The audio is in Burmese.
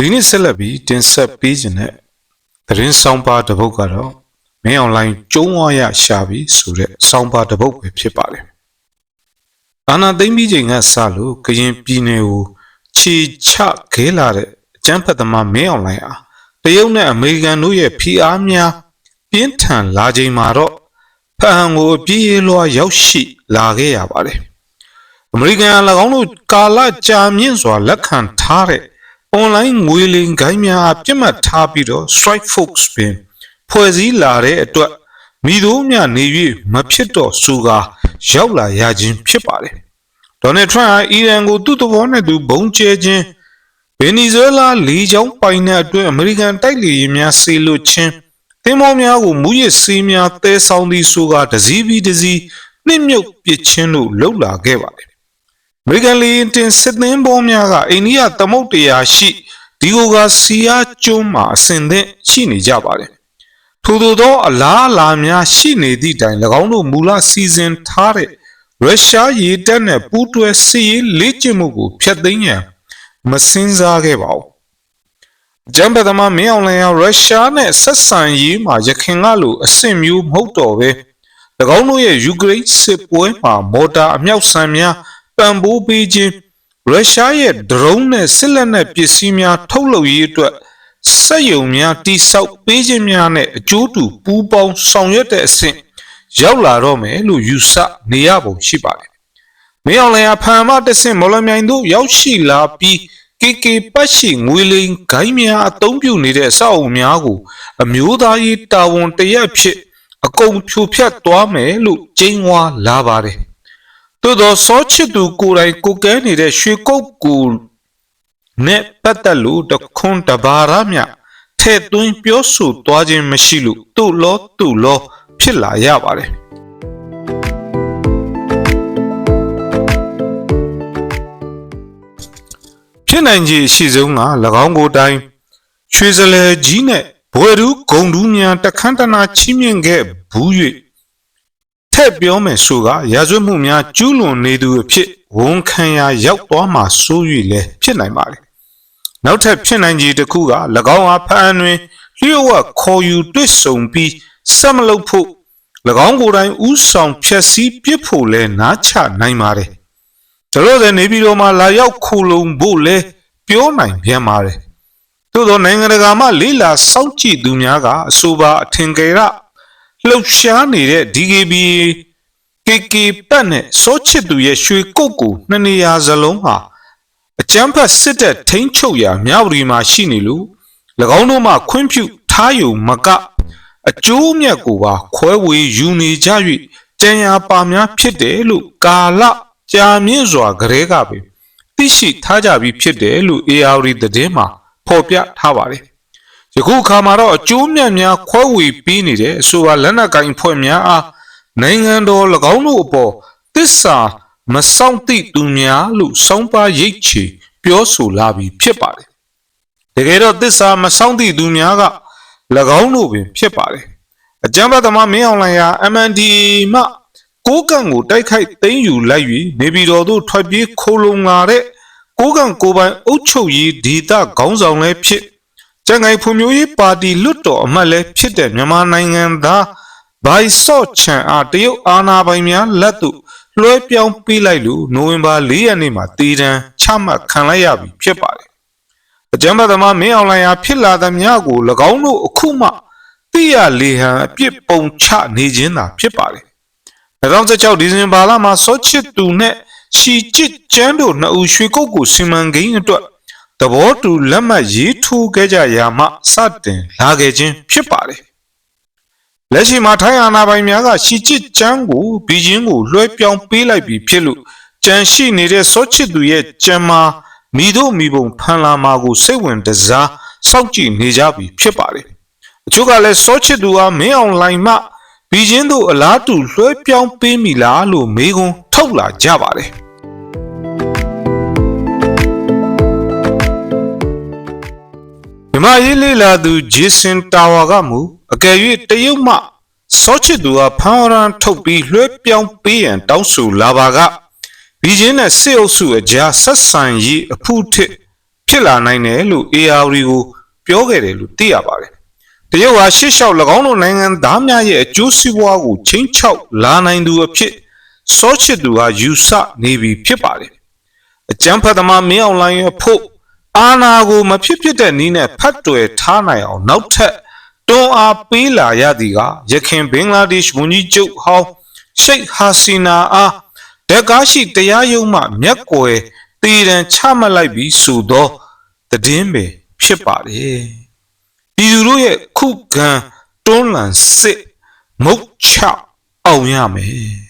ဒီနေ့ဆက်လက်ပြီးတင်ဆက်ပေးခြင်းတဲ့သတင်းဆောင်ပါတစ်ပုဒ်ကတော့မင်းအွန်လိုင်းကျုံးဝါရရှာပြီးဆိုတဲ့ဆောင်ပါတစ်ပုဒ်ပဲဖြစ်ပါတယ်။အာနာသိမ့်ပြီးချိန်ကစလို့ကရင်ပြည်နယ်ကိုခြေချခဲလာတဲ့အကျန်းဖက်သမားမင်းအွန်လိုင်းအားတရုတ်နဲ့အမေရိကန်တို့ရဲ့ဖိအားများပြင်းထန်လာချိန်မှာတော့ဖဟန်ကိုအပြည့်အလွှာရောက်ရှိလာခဲ့ရပါတယ်။အမေရိကန်က၎င်းတို့ကာလကြာမြင့်စွာလက်ခံထားတဲ့ online ငွေလိမ်ဂိုင်းများအပြစ်မှတ်ထားပြီးတော့ strike folks ပင်ဖွဲ့စည်းလာတဲ့အတွက်မိတို့မြနေ၍မဖြစ်တော့စူကာရောက်လာရခြင်းဖြစ်ပါတယ်။ဒေါ်နယ်ထရန့်ဟာအီရန်ကိုသူ့သဘောနဲ့သူဘုံကျဲခြင်းဗင်နီဇွဲလားလီချောင်းပိုင်တဲ့အတွက်အမေရိကန်တိုက်လေယာဉ်များဆေလွတ်ခြင်းသင်္ဘောများကိုမူရစ်ဆေးများတဲဆောင်သည်ဆိုကာတစည်းပြီးတစည်းနှိမ့်မြုပ်ပစ်ခြင်းတို့လှုပ်လာခဲ့ပါတယ်။အ မေရိကန်လေယာဉ်တင်စစ်သင်းဘောများကအိန္ဒိယသမုဒ္ဒရာရှိဒီဂိုဂါစီယာကျွန်းမှာအစဉ်သင့်ရှိနေကြပါတယ်။ထို့သောသောအလားအလာများရှိနေသည့်တိုင်၎င်းတို့မူလစီစဉ်ထားတဲ့ရုရှားရေတပ်နဲ့ပူးတွဲစစ်ရေးလေ့ကျင့်မှုကိုဖျက်သိမ်းရန်မစင်စားခဲ့ပါဘူး။ဂျမ်ဘသမမင်းအောင်လှိုင်ဟာရုရှားနဲ့ဆက်ဆံရေးမှာရခင်ကလိုအဆင့်မျိုးမဟုတ်တော့ပဲ၎င်းတို့ရဲ့ယူကရိန်းစစ်ပွဲမှာမော်တာအမြောက်ဆန်များ ပံ့ပိုးပေးခြင်းရုရှားရဲ့ဒရုန်းနဲ့စစ်လက်နက်ပစ္စည်းများထုတ်လုပ်ရေးအတွက်စက်ရုံများတိစောက်ပေးခြင်းများနဲ့အကျိုးတူပူးပေါင်းဆောင်ရွက်တဲ့အဆင့်ရောက်လာတော့မယ်လို့ယူဆနေရပုံရှိပါတယ်။မင်းအောင်လှိုင်ဟာဖန်မတဆင့်မော်လမြိုင်တို့ရောက်ရှိလာပြီး KK ပတ်ရှိငွေလိန်ဂိုင်းများအသုံးပြုနေတဲ့အဆောက်အအုံများကို အမျိုးသားရေးတာဝန်တရက်ဖြစ်အကုန်ဖြိုဖျက်သွားမယ်လို့ကျင်းဝါလာပါတယ်။ သို့သောစောချစ်သူကိုယ်တိုင်ကိုကဲနေတဲ့ရွှေကုတ်ကူနဲ့ပတ်သက်လို့တခွန်းတဘာရမြထဲ့သွင်းပြောဆိုသွားခြင်းမရှိလို့သူ့လောသူ့လောဖြစ်လာရပါတယ်ဖြစ်နိုင်ခြေအရှိဆုံးက၎င်းကိုယ်တိုင်ရွှေစလဲကြီးနဲ့ဘွယ်သူဂုံတူးများတခန်းတနာချီးမြှင့်ခဲ့ဘူး၍ ထည့်ပြောမယ်ဆိုကရာဇဝတ်မှုများကျူးလွန်နေသူအဖြစ်ဝန်ခံရာရောက်သွားမှာစိုး၍လည်းဖြစ်နိုင်ပါတယ်။နောက်ထပ်ဖြစ်နိုင်ခြေတစ်ခုက၎င်းအားဖန်တွင်လျှို့ဝှက်ခေါ်ယူတွေ့ဆုံပြီးဆက်မလုပ်ဖို့၎င်းကိုယ်တိုင်ဥဆောင်ဖြည့်ဆည်းပစ်ဖို့လည်းနားချနိုင်ပါတယ်။ဒါလို့လည်းနေပြည်တော်မှာလာရောက်ခိုလုံဖို့လည်းပြောနိုင်ပြန်ပါတယ်။သို့သောနိုင်ငံတကာမှလေးလာစောင့်ကြည့်သူများကအဆိုပါအထင်ကယ်ရ လှုပ်ရှားနေတဲ့ DKBA KK ပတ်နဲ့စောချစ်သူရဲ့ရွှေကုတ်ကိုနှစ်နေရာစလုံးဟာအကျန်းဖတ်စစ်တပ်ထိန်းချုပ်ရာမြဝတီမှာရှိနေလို့၎င်းတို့မှခွင့်ပြုထားယူမကအကျိုးအမြတ်ကိုပါခွဲဝေယူနေကြ၍ကြံရပါများဖြစ်တယ်လို့ကာလကြာမြင့်စွာကလေးကပဲသိရှိထားကြပြီးဖြစ်တယ်လို့ AR သတင်းမှာဖော်ပြထားပါတယ် ယခုအခါမှာတော့အကျိုးမြတ်များခွဲဝေပေးနေတဲ့အဆိုပါလက်နက်ကင်ဖွဲ့များအားနိုင်ငံတော်၎င်းတို့အပေါ်တစ္ဆာမဆောင်သည့်သူများလို့စောင်းပါရိတ်ချေပြောဆိုလာပြီးဖြစ်ပါတယ်တကယ်တော့တစ္ဆာမဆောင်သည့်သူများက၎င်းတို့ပင်ဖြစ်ပါတယ်အကြမ်းဖက်သမားမင်းအောင်လှိုင်ဟာ MND မှကိုးကန့်ကိုတိုက်ခိုက်သိမ်းယူလိုက်၍နေပြည်တော်သို့ထွက်ပြေးခိုးလုံလာတဲ့ကိုးကန့်ကိုပိုင်အုပ်ချုပ်ရေးဒေသခေါင်းဆောင်လည်းဖြစ် ကျန်ကိုင်ဖွံ့ဖြိုးရေးပါတီလွတ်တော်အမတ်လည်းဖြစ်တဲ့မြန်မာနိုင်ငံသားဘိုင်ဆော့ချန်အားတရုတ်အာဏာပိုင်များလက်သို့လွှဲပြောင်းပေးလိုက်လို့နိုဝင်ဘာ၄ရက်နေ့မှာတည်တံချမှတ်ခံလိုက်ရပြီဖြစ်ပါတယ်။အကြမ်းဖက်သမားမင်းအောင်လှိုင်အားဖြစ်လာသမျှကို၎င်းတို့အခုမှသိရလေဟန်အပြစ်ပုံချနေခြင်းသာဖြစ်ပါတယ်။2016ဒီဇင်ဘာလမှာစောချစ်သူနဲ့ရှီချစ်ကျန်းတို့နှစ်ဦးရွှေကုတ်ကိုစီမံကိန်းအတွက် သဘောတူလက်မှတ်ရေးထိုးခဲ့ကြရာမှစတင်လာခဲ့ခြင်းဖြစ်ပါတယ်။လက်ရှိမှာထိုင်းအာဏာပိုင်များကရှီချစ်ကျန်းကိုဘီဂျင်းကိုလွှဲပြောင်းပေးလိုက်ပြီးဖြစ်လို့ကြံရှိနေတဲ့စောချစ်သူရဲ့ကြံမာမိတို့မိဘုံဖန်လာမာကိုစိတ်ဝင်တစားစောင့်ကြည့်နေကြပြီဖြစ်ပါတယ်။အချို့ကလည်းစောချစ်သူဟာမင်းအောင်လိုင်မှဘီဂျင်းတို့အလားတူလွှဲပြောင်းပေးမိလားလို့မေးခွန်းထုတ်လာကြပါတယ်။ မြမရေးလေးလာသူဂျေဆင်တာဝါကမူအကယ်၍တရုတ်မှစောချစ်သူဟာဖန်ရန်ထုတ်ပြီးလွှဲပြောင်းပေးရန်တောင်းဆိုလာပါကဘီဂျင်းနဲ့စစ်အုပ်စုအကြားဆက်ဆံရေးအဖုထစ်ဖြစ်လာနိုင်တယ်လို့ AR ကိုပြောခဲ့တယ်လို့သိရပါတယ်။တရုတ်ဟာရှေ့လျှောက်၎င်းတို့နိုင်ငံသားများရဲ့အကျိုးစီးပွားကိုချင်းချောက်လာနိုင်သူအဖြစ်စောချစ်သူဟာယူဆနေပြီဖြစ်ပါတယ်။အကျန်းဖတ်သမားမင်းအောင်လှိုင်ရဲ့ဖို့ အာနာကိုမဖြစ်ဖြစ်တဲ့နည်းနဲ့ဖတ်တွယ်ထားနိုင်အောင်နောက်ထပ်တွန်းအားပေးလာရသည်ကရခင်ဘင်္ဂလားဒေ့ရှ်ဝန်ကြီးချုပ်ဟောင်းရှိတ်ဟာစီနာအားတက္ကားရှိတရားရုံးမှမျက်ကွယ်တည်ရန်ချမှတ်လိုက်ပြီးဆိုသောသတင်းပဲဖြစ်ပါတယ်ပြည်သူတို့ရဲ့ခုခံတွန်းလှန်စစ်မုတ်ချအောင်ရမယ်